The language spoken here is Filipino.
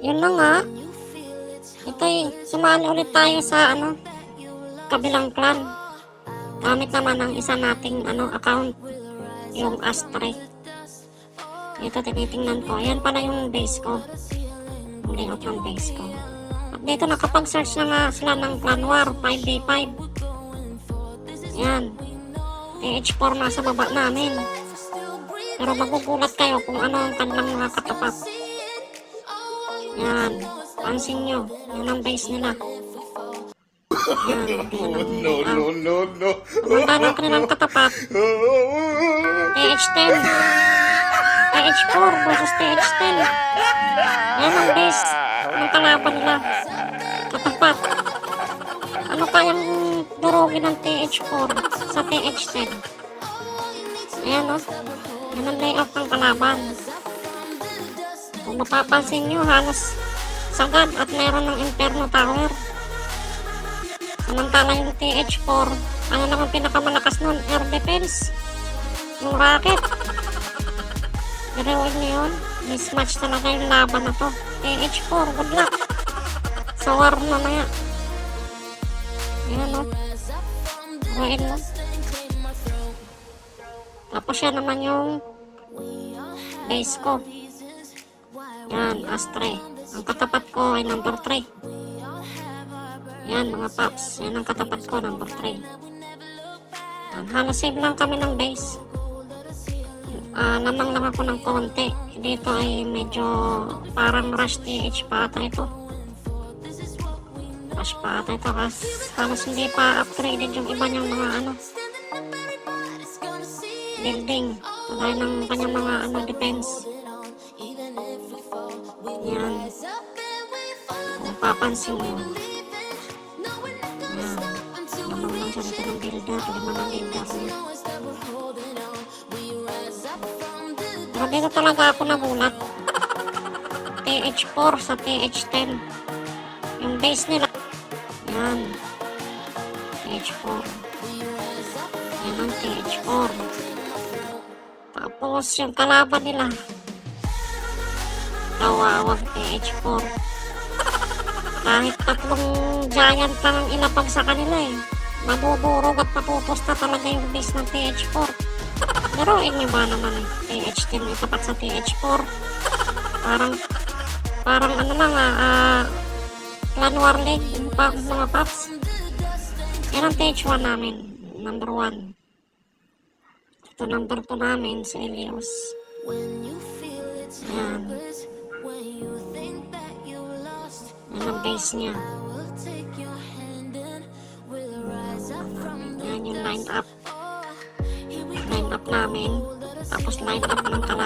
Yun na nga. Ito sumali ulit tayo sa ano, kabilang clan. Gamit naman ang isa nating ano, account, yung Astray. Ito tinitingnan ko. Ayan pala yung base ko. Yung layout ng base ko. At dito nakapag-search na nga sila ng Clan War 5v5. Ayan. TH4 nasa baba namin. Pero magugulat kayo kung ano ang kanilang mga katapat. Yan. Pansin nyo. Ang base nila. Yan. Ang, No, no, no, no. Ang ganda ng kanilang katapat. TH10. TH4 versus TH10. Yan ang base ng kalaban nila. Katapat. Ano kayang durugin ng TH4 sa TH10? Ayan o. Yan ang layout ng kalaban. Kung mapapansin nyo, halos sagad at meron ng Inferno Tower. Samantala yung TH4, ano naman pinakamalakas nun? Air defense. Yung rocket. Gawin niyo yun. Mismatch talaga yung laban na to. TH4, good luck. Sa war mamaya. Ayan o. Gawin mo. Tapos yan naman yung base ko. Yan, Astray. Ang katapat ko ay number 3. Yan, mga paps. Yan ang katapat ko, number 3. Yan, halos save lang kami ng base. Ah, lamang lang ako ng konti. Dito ay medyo parang rush TH pa ata ito. Rush pa ata ito kasi halos hindi pa upgraded yung iba niyang mga ano building. Kagaya ng kanyang mga ano defense. Yan. Papansin mo. Yan. Lamang lang siya dito ng builder. Lima ng builder. Pero dito talaga ako nagulat. TH4 sa TH10. Yung base nila. Yan. TH4. Yan ang TH4. Tapos yung kalaban nila. Kawawag TH4. Kahit tatlong giant lang ang ilapag sa kanila eh. Madudurog at mapupusta talaga yung base ng TH4. Pero inyo ba naman eh. TH10 itapat sa TH4. Parang, parang ano lang ah, ah Clan War League, yung pa, mga paps. Yan ang TH1 namin. Number 1. Ito number 2 namin sa Elios. Yan. Yan ang base niya. Yan yung line up. Line up namin. Tapos line up ng.